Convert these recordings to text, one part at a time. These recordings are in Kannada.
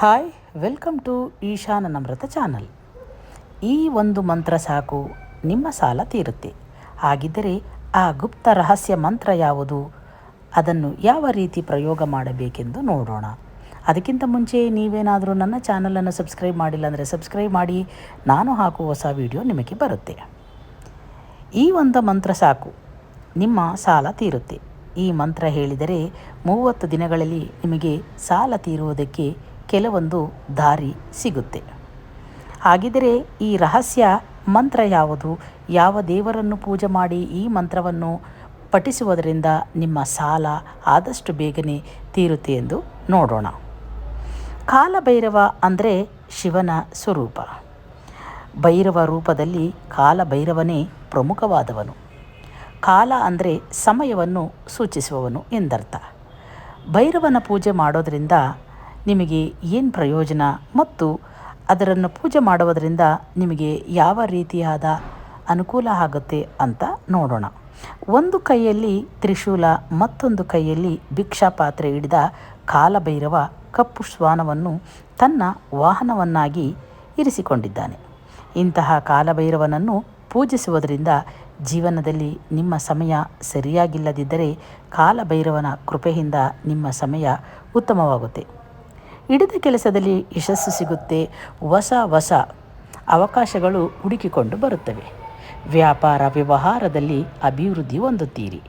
Hi, welcome to Ishana Namrata channel. ಈ ಒಂದು ಮಂತ್ರ ಸಾಕು, ನಿಮ್ಮ ಸಾಲ ತೀರುತ್ತೆ. ಹಾಗಿದ್ದರೆ ಆ ಗುಪ್ತ ರಹಸ್ಯ ಮಂತ್ರ ಯಾವುದು? ಅದನ್ನು ಯಾವ ರೀತಿ ಪ್ರಯೋಗ ಮಾಡಬೇಕೆಂದು ನೋಡೋಣ. ಅದಕ್ಕಿಂತ ಮುಂಚೆ ನೀವೇನಾದರೂ ನನ್ನ ಚಾನಲನ್ನು ಸಬ್ಸ್ಕ್ರೈಬ್ ಮಾಡಿಲ್ಲ ಅಂದರೆ ಸಬ್ಸ್ಕ್ರೈಬ್ ಮಾಡಿ, ನಾನು ಹಾಕುವ ಹೊಸ ವಿಡಿಯೋ ನಿಮಗೆ ಬರುತ್ತೆ. ಈ ಒಂದು ಮಂತ್ರ ಸಾಕು, ನಿಮ್ಮ ಸಾಲ ತೀರುತ್ತೆ. ಈ ಮಂತ್ರ ಹೇಳಿದರೆ ಮೂವತ್ತು ದಿನಗಳಲ್ಲಿ ನಿಮಗೆ ಸಾಲ ತೀರುವುದಕ್ಕೆ ಕೆಲವೊಂದು ದಾರಿ ಸಿಗುತ್ತೆ. ಹಾಗಿದ್ದರೆ ಈ ರಹಸ್ಯ ಮಂತ್ರ ಯಾವುದು? ಯಾವ ದೇವರನ್ನು ಪೂಜೆ ಮಾಡಿ ಈ ಮಂತ್ರವನ್ನು ಪಠಿಸುವುದರಿಂದ ನಿಮ್ಮ ಸಾಲ ಆದಷ್ಟು ಬೇಗನೆ ತೀರುತ್ತೆ ಎಂದು ನೋಡೋಣ. ಕಾಲಭೈರವ ಅಂದರೆ ಶಿವನ ಸ್ವರೂಪ. ಭೈರವ ರೂಪದಲ್ಲಿ ಕಾಲಭೈರವನೇ ಪ್ರಮುಖವಾದವನು. ಕಾಲ ಅಂದರೆ ಸಮಯವನ್ನು ಸೂಚಿಸುವವನು ಎಂದರ್ಥ. ಭೈರವನ ಪೂಜೆ ಮಾಡೋದರಿಂದ ನಿಮಗೆ ಏನು ಪ್ರಯೋಜನ ಮತ್ತು ಅದರನ್ನು ಪೂಜೆ ಮಾಡುವುದರಿಂದ ನಿಮಗೆ ಯಾವ ರೀತಿಯಾದ ಅನುಕೂಲ ಆಗುತ್ತೆ ಅಂತ ನೋಡೋಣ. ಒಂದು ಕೈಯಲ್ಲಿ ತ್ರಿಶೂಲ, ಮತ್ತೊಂದು ಕೈಯಲ್ಲಿ ಭಿಕ್ಷಾ ಪಾತ್ರೆ ಹಿಡಿದ ಕಾಲಭೈರವ ಕಪ್ಪು ಶ್ವಾನವನ್ನು ತನ್ನ ವಾಹನವನ್ನಾಗಿ ಇರಿಸಿಕೊಂಡಿದ್ದಾನೆ. ಇಂತಹ ಕಾಲಭೈರವನನ್ನು ಪೂಜಿಸುವುದರಿಂದ ಜೀವನದಲ್ಲಿ ನಿಮ್ಮ ಸಮಯ ಸರಿಯಾಗಿಲ್ಲದಿದ್ದರೆ ಕಾಲಭೈರವನ ಕೃಪೆಯಿಂದ ನಿಮ್ಮ ಸಮಯ ಉತ್ತಮವಾಗುತ್ತೆ. ಹಿಡಿದ ಕೆಲಸದಲ್ಲಿ ಯಶಸ್ಸು ಸಿಗುತ್ತೆ. ಹೊಸ ಹೊಸ ಅವಕಾಶಗಳು ಹುಡುಕಿಕೊಂಡು ಬರುತ್ತವೆ. ವ್ಯಾಪಾರ ವ್ಯವಹಾರದಲ್ಲಿ ಅಭಿವೃದ್ಧಿ ಹೊಂದುತ್ತೀರಿ.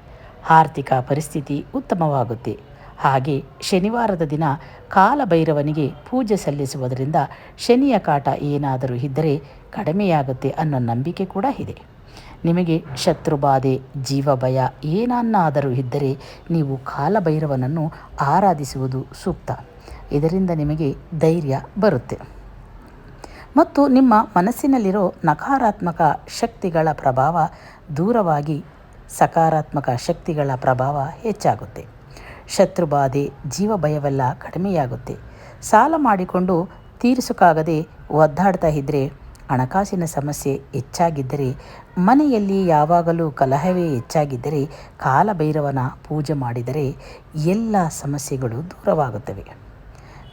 ಆರ್ಥಿಕ ಪರಿಸ್ಥಿತಿ ಉತ್ತಮವಾಗುತ್ತೆ. ಹಾಗೆ ಶನಿವಾರದ ದಿನ ಕಾಲಭೈರವನಿಗೆ ಪೂಜೆ ಸಲ್ಲಿಸುವುದರಿಂದ ಶನಿಯ ಕಾಟ ಏನಾದರೂ ಇದ್ದರೆ ಕಡಿಮೆಯಾಗುತ್ತೆ ಅನ್ನೋ ನಂಬಿಕೆ ಕೂಡ ಇದೆ. ನಿಮಗೆ ಶತ್ರುಬಾಧೆ, ಜೀವಭಯ ಏನನ್ನಾದರೂ ಇದ್ದರೆ ನೀವು ಕಾಲಭೈರವನನ್ನು ಆರಾಧಿಸುವುದು ಸೂಕ್ತ. ಇದರಿಂದ ನಿಮಗೆ ಧೈರ್ಯ ಬರುತ್ತೆ. ಮತ್ತು ನಿಮ್ಮ ಮನಸ್ಸಿನಲ್ಲಿರೋ ನಕಾರಾತ್ಮಕ ಶಕ್ತಿಗಳ ಪ್ರಭಾವ ದೂರವಾಗಿ ಸಕಾರಾತ್ಮಕ ಶಕ್ತಿಗಳ ಪ್ರಭಾವ ಹೆಚ್ಚಾಗುತ್ತೆ. ಶತ್ರುಬಾಧೆ ಜೀವ ಭಯವೆಲ್ಲ ಕಡಿಮೆಯಾಗುತ್ತೆ. ಸಾಲ ಮಾಡಿಕೊಂಡು ತೀರಿಸೋಕ್ಕಾಗದೆ ಒದ್ದಾಡ್ತಾ ಇದ್ದರೆ ಹಣಕಾಸಿನ ಸಮಸ್ಯೆ ಹೆಚ್ಚಾಗಿದ್ದರೆ, ಮನೆಯಲ್ಲಿ ಯಾವಾಗಲೂ ಕಲಹವೇ ಹೆಚ್ಚಾಗಿದ್ದರೆ, ಕಾಲಭೈರವನ ಪೂಜೆ ಮಾಡಿದರೆ ಎಲ್ಲ ಸಮಸ್ಯೆಗಳು ದೂರವಾಗುತ್ತವೆ.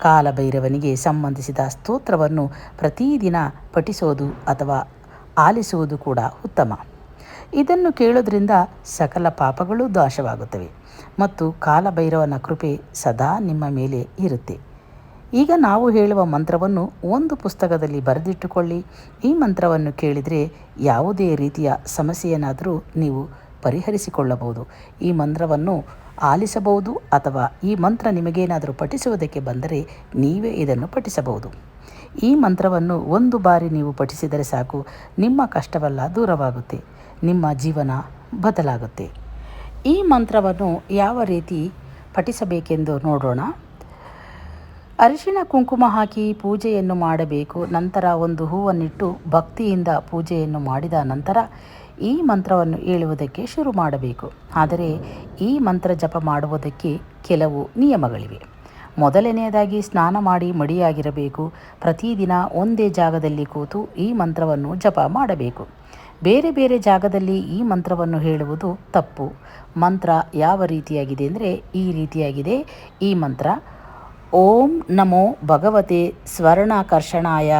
ಕಾಲಭೈರವನಿಗೆ ಸಂಬಂಧಿಸಿದ ಸ್ತೋತ್ರವನ್ನು ಪ್ರತಿದಿನ ಪಠಿಸೋದು ಅಥವಾ ಆಲಿಸುವುದು ಕೂಡ ಉತ್ತಮ. ಇದನ್ನು ಕೇಳೋದ್ರಿಂದ ಸಕಲ ಪಾಪಗಳು ದಾಶವಾಗುತ್ತವೆ ಮತ್ತು ಕಾಲಭೈರವನ ಕೃಪೆ ಸದಾ ನಿಮ್ಮ ಮೇಲೆ ಇರುತ್ತೆ. ಈಗ ನಾವು ಹೇಳುವ ಮಂತ್ರವನ್ನು ಒಂದು ಪುಸ್ತಕದಲ್ಲಿ ಬರೆದಿಟ್ಟುಕೊಳ್ಳಿ. ಈ ಮಂತ್ರವನ್ನು ಕೇಳಿದರೆ ಯಾವುದೇ ರೀತಿಯ ಸಮಸ್ಯೆಯನ್ನಾದರೂ ನೀವು ಪರಿಹರಿಸಿಕೊಳ್ಳಬಹುದು. ಈ ಮಂತ್ರವನ್ನು ಆಲಿಸಬಹುದು ಅಥವಾ ಈ ಮಂತ್ರ ನಿಮಗೇನಾದರೂ ಪಠಿಸುವುದಕ್ಕೆ ಬಂದರೆ ನೀವೇ ಇದನ್ನು ಪಠಿಸಬಹುದು. ಈ ಮಂತ್ರವನ್ನು ಒಂದು ಬಾರಿ ನೀವು ಪಠಿಸಿದರೆ ಸಾಕು, ನಿಮ್ಮ ಕಷ್ಟವೆಲ್ಲ ದೂರವಾಗುತ್ತೆ, ನಿಮ್ಮ ಜೀವನ ಬದಲಾಗುತ್ತೆ. ಈ ಮಂತ್ರವನ್ನು ಯಾವ ರೀತಿ ಪಠಿಸಬೇಕೆಂದು ನೋಡೋಣ. ಅರಿಶಿಣ ಕುಂಕುಮ ಹಾಕಿ ಪೂಜೆಯನ್ನು ಮಾಡಬೇಕು. ನಂತರ ಒಂದು ಹೂವನ್ನಿಟ್ಟು ಭಕ್ತಿಯಿಂದ ಪೂಜೆಯನ್ನು ಮಾಡಿದ ನಂತರ ಈ ಮಂತ್ರವನ್ನು ಹೇಳುವುದಕ್ಕೆ ಶುರು ಮಾಡಬೇಕು. ಆದರೆ ಈ ಮಂತ್ರ ಜಪ ಮಾಡುವುದಕ್ಕೆ ಕೆಲವು ನಿಯಮಗಳಿವೆ. ಮೊದಲನೆಯದಾಗಿ ಸ್ನಾನ ಮಾಡಿ ಮಡಿಯಾಗಿರಬೇಕು. ಪ್ರತಿದಿನ ಒಂದೇ ಜಾಗದಲ್ಲಿ ಕೂತು ಈ ಮಂತ್ರವನ್ನು ಜಪ ಮಾಡಬೇಕು. ಬೇರೆ ಬೇರೆ ಜಾಗದಲ್ಲಿ ಈ ಮಂತ್ರವನ್ನು ಹೇಳುವುದು ತಪ್ಪು. ಮಂತ್ರ ಯಾವ ರೀತಿಯಾಗಿದೆ ಅಂದರೆ ಈ ರೀತಿಯಾಗಿದೆ. ಈ ಮಂತ್ರ ಓಂ ನಮೋ ಭಗವತೆ ಸ್ವರ್ಣಾಕರ್ಷಣಾಯ,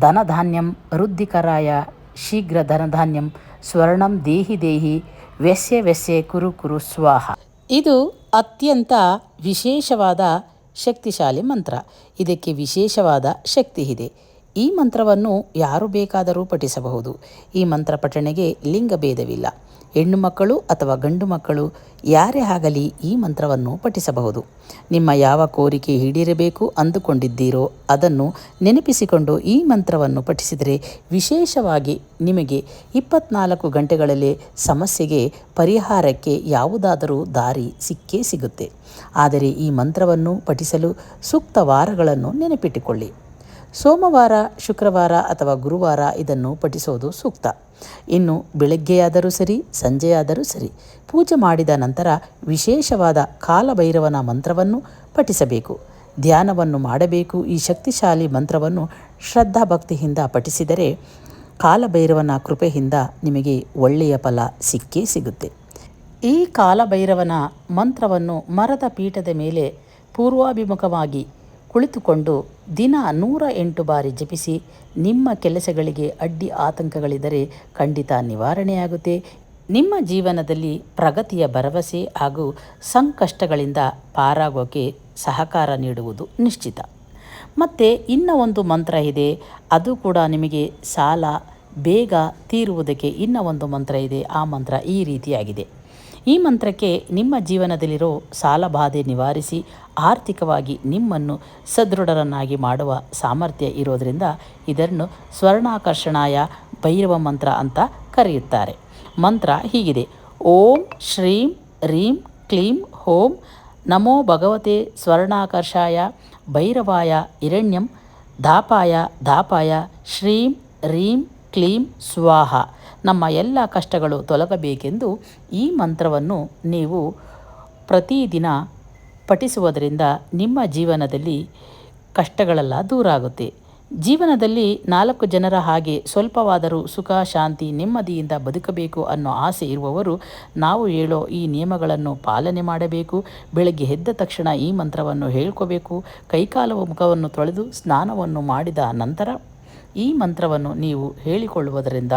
ಧನಧಾನ್ಯಂ ವೃದ್ಧಿಕರಾಯ, ಶೀಘ್ರ ಧನಧಾನ್ಯಂ ಸ್ವರ್ಣಂ ದೇಹಿ ದೇಹಿ, ವ್ಯಸ್ಯ ವ್ಯಸ್ಯೆ ಕುರು ಕುರು ಸ್ವಾಹ. ಇದು ಅತ್ಯಂತ ವಿಶೇಷವಾದ ಶಕ್ತಿಶಾಲಿ ಮಂತ್ರ. ಇದಕ್ಕೆ ವಿಶೇಷವಾದ ಶಕ್ತಿ ಇದೆ. ಈ ಮಂತ್ರವನ್ನು ಯಾರು ಬೇಕಾದರೂ ಪಠಿಸಬಹುದು. ಈ ಮಂತ್ರ ಪಠಣೆಗೆ ಲಿಂಗಭೇದವಿಲ್ಲ. ಹೆಣ್ಣು ಮಕ್ಕಳು ಅಥವಾ ಗಂಡು ಮಕ್ಕಳು ಯಾರೇ ಆಗಲಿ ಈ ಮಂತ್ರವನ್ನು ಪಠಿಸಬಹುದು. ನಿಮ್ಮ ಯಾವ ಕೋರಿಕೆ ಈಡೇರಬೇಕು ಅಂದುಕೊಂಡಿದ್ದೀರೋ ಅದನ್ನು ನೆನಪಿಸಿಕೊಂಡು ಈ ಮಂತ್ರವನ್ನು ಪಠಿಸಿದರೆ ವಿಶೇಷವಾಗಿ ನಿಮಗೆ ಇಪ್ಪತ್ನಾಲ್ಕು ಗಂಟೆಗಳಲ್ಲಿ ಸಮಸ್ಯೆಗೆ ಪರಿಹಾರಕ್ಕೆ ಯಾವುದಾದರೂ ದಾರಿ ಸಿಕ್ಕೇ ಸಿಗುತ್ತೆ. ಆದರೆ ಈ ಮಂತ್ರವನ್ನು ಪಠಿಸಲು ಸೂಕ್ತ ವಾರಗಳನ್ನು ನೆನಪಿಟ್ಟುಕೊಳ್ಳಿ. ಸೋಮವಾರ, ಶುಕ್ರವಾರ ಅಥವಾ ಗುರುವಾರ ಇದನ್ನು ಪಠಿಸೋದು ಸೂಕ್ತ. ಇನ್ನು ಬೆಳಗ್ಗೆಯಾದರೂ ಸರಿ, ಸಂಜೆಯಾದರೂ ಸರಿ ಪೂಜೆ ಮಾಡಿದ ನಂತರ ವಿಶೇಷವಾದ ಕಾಲಭೈರವನ ಮಂತ್ರವನ್ನು ಪಠಿಸಬೇಕು. ಧ್ಯಾನವನ್ನು ಮಾಡಬೇಕು. ಈ ಶಕ್ತಿಶಾಲಿ ಮಂತ್ರವನ್ನು ಶ್ರದ್ಧಾಭಕ್ತಿಯಿಂದ ಪಠಿಸಿದರೆ ಕಾಲಭೈರವನ ಕೃಪೆಯಿಂದ ನಿಮಗೆ ಒಳ್ಳೆಯ ಫಲ ಸಿಕ್ಕೇ ಸಿಗುತ್ತೆ. ಈ ಕಾಲಭೈರವನ ಮಂತ್ರವನ್ನು ಮರದ ಪೀಠದ ಮೇಲೆ ಪೂರ್ವಾಭಿಮುಖವಾಗಿ ಕುಳಿತುಕೊಂಡು ದಿನ ನೂರ ಎಂಟು ಬಾರಿ ಜಪಿಸಿ ನಿಮ್ಮ ಕೆಲಸಗಳಿಗೆ ಅಡ್ಡಿ ಆತಂಕಗಳಿದ್ದರೆ ಖಂಡಿತ ನಿವಾರಣೆಯಾಗುತ್ತೆ. ನಿಮ್ಮ ಜೀವನದಲ್ಲಿ ಪ್ರಗತಿಯ ಭರವಸೆ ಹಾಗೂ ಸಂಕಷ್ಟಗಳಿಂದ ಪಾರಾಗೋಕೆ ಸಹಕಾರ ನೀಡುವುದು ನಿಶ್ಚಿತ. ಮತ್ತು ಇನ್ನ ಒಂದು ಮಂತ್ರ ಇದೆ, ಅದು ಕೂಡ ನಿಮಗೆ ಸಾಲ, ಬೇಗ ತೀರುವುದಕ್ಕೆ ಇನ್ನೂ ಒಂದು ಮಂತ್ರ ಇದೆ, ಆ ಮಂತ್ರ ಈ ರೀತಿಯಾಗಿದೆ. ಈ ಮಂತ್ರಕ್ಕೆ ನಿಮ್ಮ ಜೀವನದಲ್ಲಿರೋ ಸಾಲಬಾಧೆ ನಿವಾರಿಸಿ ಆರ್ಥಿಕವಾಗಿ ನಿಮ್ಮನ್ನು ಸದೃಢರನ್ನಾಗಿ ಮಾಡುವ ಸಾಮರ್ಥ್ಯ ಇರೋದರಿಂದ ಇದನ್ನು ಸ್ವರ್ಣಾಕರ್ಷಣಾಯ ಭೈರವ ಮಂತ್ರ ಅಂತ ಕರೆಯುತ್ತಾರೆ. ಮಂತ್ರ ಹೀಗಿದೆ. ಓಂ ಶ್ರೀಂ ರೀಂ ಕ್ಲೀಂ ಹೋಂ ನಮೋ ಭಗವತೆ ಸ್ವರ್ಣಾಕರ್ಷಾಯ ಭೈರವಾಯ ಹಿರಣ್ಯಂ ದಾಪಾಯ ದಾಪಾಯ ಶ್ರೀಂ ರೀಂ ಕ್ಲೀಂ ಸ್ವಾಹ. ನಮ್ಮ ಎಲ್ಲ ಕಷ್ಟಗಳು ತೊಲಗಬೇಕೆಂದು ಈ ಮಂತ್ರವನ್ನು ನೀವು ಪ್ರತಿದಿನ ಪಠಿಸುವುದರಿಂದ ನಿಮ್ಮ ಜೀವನದಲ್ಲಿ ಕಷ್ಟಗಳೆಲ್ಲ ದೂರ ಆಗುತ್ತೆ ಜೀವನದಲ್ಲಿ ನಾಲ್ಕು ಜನರ ಹಾಗೆ ಸ್ವಲ್ಪವಾದರೂ ಸುಖ, ಶಾಂತಿ, ನೆಮ್ಮದಿಯಿಂದ ಬದುಕಬೇಕು ಅನ್ನೋ ಆಸೆ ಇರುವವರು ನಾವು ಹೇಳೋ ಈ ನಿಯಮಗಳನ್ನು ಪಾಲನೆ ಮಾಡಬೇಕು. ಬೆಳಗ್ಗೆ ಎದ್ದ ತಕ್ಷಣ ಈ ಮಂತ್ರವನ್ನು ಹೇಳ್ಕೋಬೇಕು. ಕೈಕಾಲು ಮುಖವನ್ನು ತೊಳೆದು ಸ್ನಾನವನ್ನು ಮಾಡಿದ ನಂತರ ಈ ಮಂತ್ರವನ್ನು ನೀವು ಹೇಳಿಕೊಳ್ಳುವುದರಿಂದ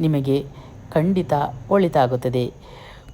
ನಿಮಗೆ ಖಂಡಿತ ಒಳಿತಾಗುತ್ತದೆ.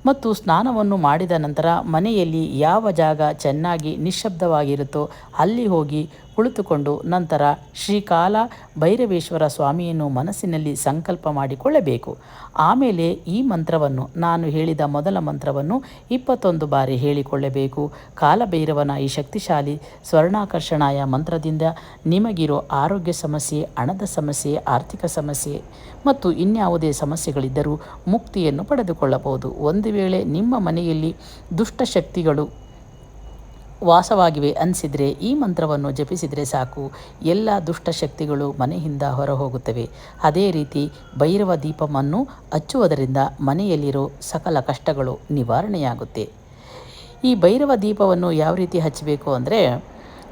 ಮತ್ತು ಸ್ನಾನವನ್ನು ಮಾಡಿದ ನಂತರ ಮನೆಯಲ್ಲಿ ಯಾವ ಜಾಗ ಚೆನ್ನಾಗಿ ನಿಶ್ಶಬ್ದವಾಗಿರುತ್ತೋ ಅಲ್ಲಿ ಹೋಗಿ ಕುಳಿತುಕೊಂಡು ನಂತರ ಶ್ರೀಕಾಲ ಭೈರವೇಶ್ವರ ಸ್ವಾಮಿಯನ್ನು ಮನಸ್ಸಿನಲ್ಲಿ ಸಂಕಲ್ಪ ಮಾಡಿಕೊಳ್ಳಬೇಕು. ಆಮೇಲೆ ಈ ಮಂತ್ರವನ್ನು, ನಾನು ಹೇಳಿದ ಮೊದಲ ಮಂತ್ರವನ್ನು ಇಪ್ಪತ್ತೊಂದು ಬಾರಿ ಹೇಳಿಕೊಳ್ಳಬೇಕು. ಕಾಲಭೈರವನ ಈ ಶಕ್ತಿಶಾಲಿ ಸ್ವರ್ಣಾಕರ್ಷಣಾಯ ಮಂತ್ರದಿಂದ ನಿಮಗಿರೋ ಆರೋಗ್ಯ ಸಮಸ್ಯೆ, ಹಣದ ಸಮಸ್ಯೆ, ಆರ್ಥಿಕ ಸಮಸ್ಯೆ ಮತ್ತು ಇನ್ಯಾವುದೇ ಸಮಸ್ಯೆಗಳಿದ್ದರೂ ಮುಕ್ತಿಯನ್ನು ಪಡೆದುಕೊಳ್ಳಬಹುದು. ಒಂದು ವೇಳೆ ನಿಮ್ಮ ಮನೆಯಲ್ಲಿ ದುಷ್ಟಶಕ್ತಿಗಳು ವಾಸವಾಗಿವೆ ಅನಿಸಿದರೆ ಈ ಮಂತ್ರವನ್ನು ಜಪಿಸಿದರೆ ಸಾಕು. ಎಲ್ಲ ದುಷ್ಟಶಕ್ತಿಗಳು ಮನೆಯಿಂದ ಹೊರ ಹೋಗುತ್ತವೆ ಅದೇ ರೀತಿ ಭೈರವ ದೀಪವನ್ನು ಹಚ್ಚುವುದರಿಂದ ಮನೆಯಲ್ಲಿರೋ ಸಕಲ ಕಷ್ಟಗಳು ನಿವಾರಣೆಯಾಗುತ್ತೆ. ಈ ಭೈರವ ದೀಪವನ್ನು ಯಾವ ರೀತಿ ಹಚ್ಚಬೇಕು ಅಂದರೆ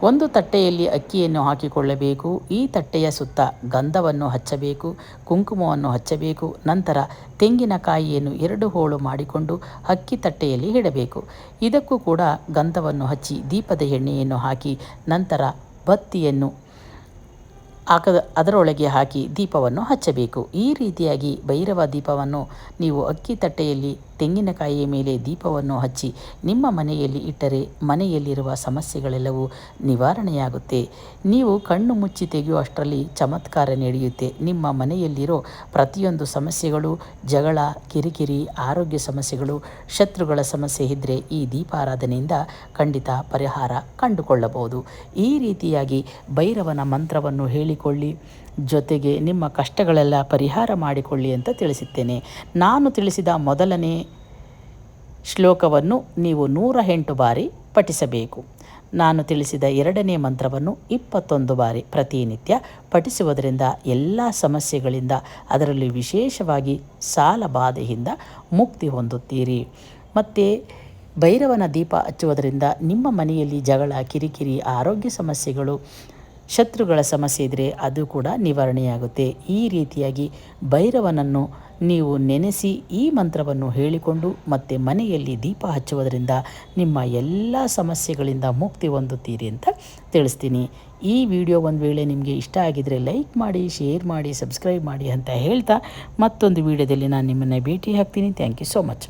ಒಂದು ತಟ್ಟೆಯಲ್ಲಿ ಅಕ್ಕಿಯನ್ನು ಹಾಕಿಕೊಳ್ಳಬೇಕು, ಈ ತಟ್ಟೆಯ ಸುತ್ತ ಗಂಧವನ್ನು ಹಚ್ಚಬೇಕು, ಕುಂಕುಮವನ್ನು ಹಚ್ಚಬೇಕು, ನಂತರ ತೆಂಗಿನಕಾಯಿಯನ್ನು ಎರಡು ಹೋಳು ಮಾಡಿಕೊಂಡು ಅಕ್ಕಿ ತಟ್ಟೆಯಲ್ಲಿ ಇಡಬೇಕು. ಇದಕ್ಕೂ ಕೂಡ ಗಂಧವನ್ನು ಹಚ್ಚಿ ದೀಪದ ಎಣ್ಣೆಯನ್ನು ಹಾಕಿ, ನಂತರ ಬತ್ತಿಯನ್ನು ಹಾಕದ ಅದರೊಳಗೆ ಹಾಕಿ ದೀಪವನ್ನು ಹಚ್ಚಬೇಕು. ಈ ರೀತಿಯಾಗಿ ಭೈರವ ದೀಪವನ್ನು ನೀವು ಅಕ್ಕಿ ತಟ್ಟೆಯಲ್ಲಿ ತೆಂಗಿನಕಾಯಿಯ ಮೇಲೆ ದೀಪವನ್ನು ಹಚ್ಚಿ ನಿಮ್ಮ ಮನೆಯಲ್ಲಿ ಇಟ್ಟರೆ ಮನೆಯಲ್ಲಿರುವ ಸಮಸ್ಯೆಗಳೆಲ್ಲವೂ ನಿವಾರಣೆಯಾಗುತ್ತೆ. ನೀವು ಕಣ್ಣು ಮುಚ್ಚಿ ತೆಗೆಯುವಷ್ಟರಲ್ಲಿ ಚಮತ್ಕಾರ ನಡೆಯುತ್ತೆ. ನಿಮ್ಮ ಮನೆಯಲ್ಲಿರೋ ಪ್ರತಿಯೊಂದು ಸಮಸ್ಯೆಗಳು, ಜಗಳ, ಕಿರಿಕಿರಿ, ಆರೋಗ್ಯ ಸಮಸ್ಯೆಗಳು, ಶತ್ರುಗಳ ಸಮಸ್ಯೆ ಇದ್ದರೆ ಈ ದೀಪಾರಾಧನೆಯಿಂದ ಖಂಡಿತ ಪರಿಹಾರ ಕಂಡುಕೊಳ್ಳಬಹುದು. ಈ ರೀತಿಯಾಗಿ ಭೈರವನ ಮಂತ್ರವನ್ನು ಹೇಳಿಕೊಳ್ಳಿ. ಜೊತೆಗೆ ನಿಮ್ಮ ಕಷ್ಟಗಳೆಲ್ಲ ಪರಿಹಾರ ಮಾಡಿಕೊಳ್ಳಿ ಅಂತ ತಿಳಿಸುತ್ತೇನೆ ನಾನು ತಿಳಿಸಿದ ಮೊದಲನೇ ಶ್ಲೋಕವನ್ನು ನೀವು ನೂರ ಎಂಟು ಬಾರಿ ಪಠಿಸಬೇಕು. ನಾನು ತಿಳಿಸಿದ ಎರಡನೇ ಮಂತ್ರವನ್ನು ಇಪ್ಪತ್ತೊಂದು ಬಾರಿ ಪ್ರತಿನಿತ್ಯ ಪಠಿಸುವುದರಿಂದ ಎಲ್ಲ ಸಮಸ್ಯೆಗಳಿಂದ ಅದರಲ್ಲಿ ವಿಶೇಷವಾಗಿ ಸಾಲ ಬಾಧೆಯಿಂದ ಮುಕ್ತಿ ಹೊಂದುತ್ತೀರಿ. ಮತ್ತು ಭೈರವನ ದೀಪ ಹಚ್ಚುವುದರಿಂದ ನಿಮ್ಮ ಮನೆಯಲ್ಲಿ ಜಗಳ, ಕಿರಿಕಿರಿ, ಆರೋಗ್ಯ ಸಮಸ್ಯೆಗಳು ಶತ್ರುಗಳ ಸಮಸ್ಯೆ ಇದ್ದರೆ ಅದು ಕೂಡ ನಿವಾರಣೆಯಾಗುತ್ತೆ. ಈ ರೀತಿಯಾಗಿ ಭೈರವನನ್ನು ನೀವು ನೆನೆಸಿ ಈ ಮಂತ್ರವನ್ನು ಹೇಳಿಕೊಂಡು ಮತ್ತು ಮನೆಯಲ್ಲಿ ದೀಪ ಹಚ್ಚುವುದರಿಂದ ನಿಮ್ಮ ಎಲ್ಲ ಸಮಸ್ಯೆಗಳಿಂದ ಮುಕ್ತಿ ಹೊಂದುತ್ತೀರಿ ಅಂತ ತಿಳಿಸ್ತೀನಿ. ಈ ವಿಡಿಯೋ ಒಂದು ವೇಳೆ ನಿಮಗೆ ಇಷ್ಟ ಆಗಿದರೆ ಲೈಕ್ ಮಾಡಿ, ಶೇರ್ ಮಾಡಿ, ಸಬ್ಸ್ಕ್ರೈಬ್ ಮಾಡಿ ಅಂತ ಹೇಳ್ತಾ ಮತ್ತೊಂದು ವಿಡಿಯೋದಲ್ಲಿ ನಾನು ನಿಮ್ಮನ್ನು ಭೇಟಿ ಹಾಕ್ತೀನಿ ಥ್ಯಾಂಕ್ ಯು ಸೋ ಮಚ್